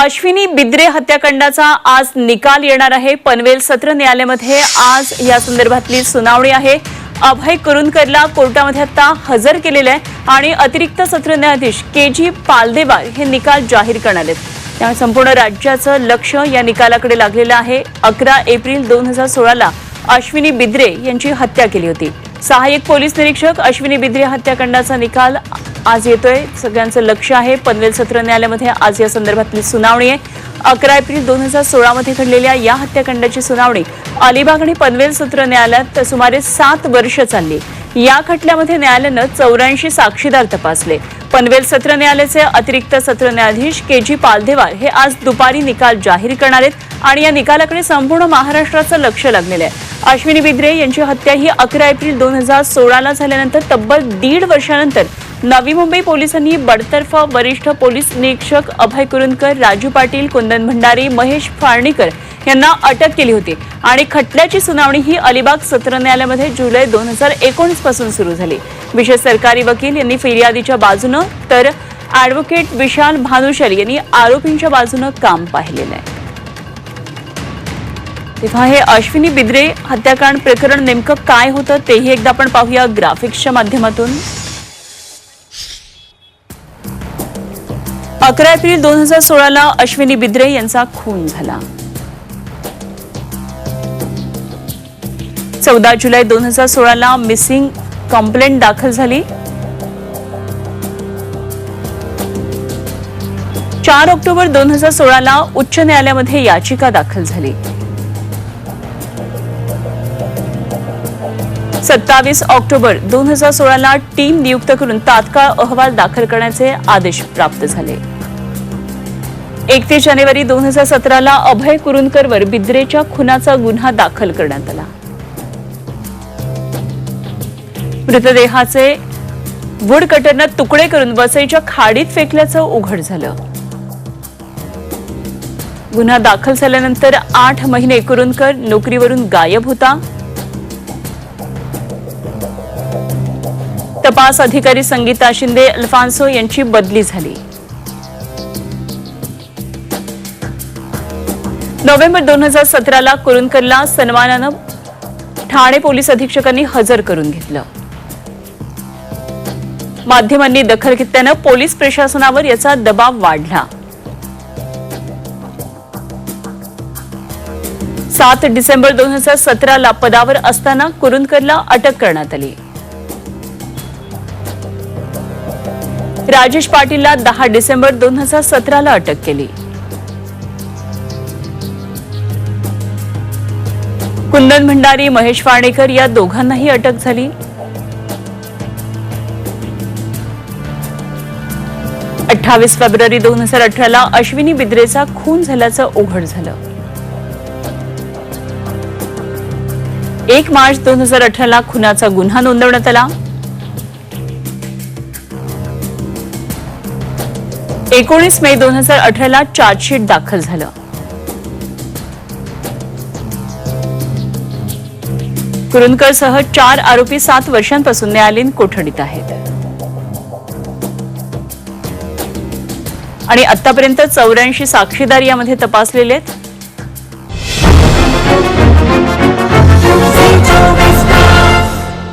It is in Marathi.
अश्विनी बिद्रे हत्याकांडाचा आज निकाल येणार आहे. पनवेल सत्र न्यायालयामध्ये आज या संदर्भातली सुनावणी आहे. अभय कुरुंदकरला कोर्टामध्ये आता हजर केलेलं आहे आणि अतिरिक्त सत्र न्यायाधीश के जी पालदेवार हे निकाल जाहीर करणार आहेत. त्यामुळे संपूर्ण राज्याचं लक्ष या निकालाकडे लागलेलं आहे. अकरा एप्रिल दोन हजार सोळाला अश्विनी बिद्रे यांची हत्या केली होती. सहाय्यक पोलीस निरीक्षक अश्विनी बिद्रे हत्याकांडाचा निकाल आज येतोय. सगळ्यांचं लक्ष आहे. पनवेल सत्र न्यायालयामध्ये आज या संदर्भातली सुनावणी आहे. अकरा एप्रिल दोन हजार सोळामध्ये घडलेल्या या हत्याकांडाची सुनावणी अलिबाग आणि पनवेल सत्र न्यायालयात सुमारे सात वर्ष चालली. या खटल्यामध्ये न्यायालयानं चौऱ्याऐंशी साक्षीदार तपासले. पनवेल सत्र न्यायालयाचे अतिरिक्त सत्र न्यायाधीश के जी पालदेवार हे आज दुपारी निकाल जाहीर करणार आहेत आणि या निकालाकडे संपूर्ण महाराष्ट्राचं लक्ष लागलेलं आहे. अश्विनी बिद्रे यांची हत्या ही अकरा एप्रिल दोन हजार सोळाला झाल्यानंतर तब्बल दीड वर्षानंतर नवी मुंबई पोलिसांनी बडतर्फ वरिष्ठ पोलीस निरीक्षक अभय कुरुंदकर राजू पाटील कुंदन भंडारी महेश फाळणीकर यांना अटक केली होती. आणि खटल्याची सुनावणी ही अलिबाग सत्र न्यायालयामध्ये जुलै दोन हजार एकोणीसपासून सुरू झाली. विशेष सरकारी वकील यांनी फिर्यादीच्या बाजूनं तर ॲडव्होकेट विशाल भानुशाली यांनी आरोपींच्या बाजूनं काम पाहिलेलं आहे. तेव्हा हे अश्विनी बिद्रे हत्याकांड प्रकरण नेमकं काय होतं तेही एकदा आपण पाहूया ग्राफिक्सच्या माध्यमातून. अकरा एप्रिल दोन हजार सोळाला अश्विनी बिद्रे यांचा खून झाला. चौदा जुलै दोन हजार सोळाला मिसिंग कंप्लेंट दाखल झाली. चार ऑक्टोबर दोन हजार सोळाला उच्च न्यायालयामध्ये याचिका दाखल झाली. सत्तावीस ऑक्टोबर दोन हजार सोळाला टीम नियुक्त करून तात्काळ अहवाल दाखल करण्याचे आदेश प्राप्त झाले. एकतीस जानेवारी दोन हजार सतराला अभय कुरुंदकरवर बिद्रेच्या खुनाचा गुन्हा दाखल करण्यात आला. मृतदेहाचे वूड कटरनं तुकडे करून वसईच्या खाडीत फेकल्याचं उघड झालं. गुन्हा दाखल झाल्यानंतर आठ महिने कुरुंदकर नोकरीवरून गायब होता. तपास अधिकारी संगीता शिंदे अल्फान्सो यांची बदली झाली. नोव्हेंबर दोन हजार सतराला कुरुंदकरला सन्मानानं ठाणे पोलीस अधीक्षकांनी हजर करून घेतलं. माध्यमांनी दखल घेतल्यानं पोलीस प्रशासनावर याचा दबाव वाढला. सात डिसेंबर दोन हजार सतराला पदावर असताना कुरुंदकरला अटक करण्यात आली. राजेश पाटीलला दहा डिसेंबर दोन हजार सतराला अटक केली. कुंदन भंडारी महेश फाळणेकर या दोघांनाही अटक झाली. अठ्ठावीस फेब्रुवारी दोन हजार अठराला अश्विनी बिद्रेचा खून झाल्याचं उघड झालं. एक मार्च दोन हजार अठराला खुनाचा गुन्हा नोंदवण्यात आला. एकोणीस मे दोन हजार अठराला चार्जशीट दाखल झालं. कुरुंदकरसह चार आरोपी सात वर्षांपासून न्यायालयीन कोठडीत आहेत. आणि आतापर्यंत चौऱ्याऐंशी साक्षीदार यामध्ये तपासलेले आहेत.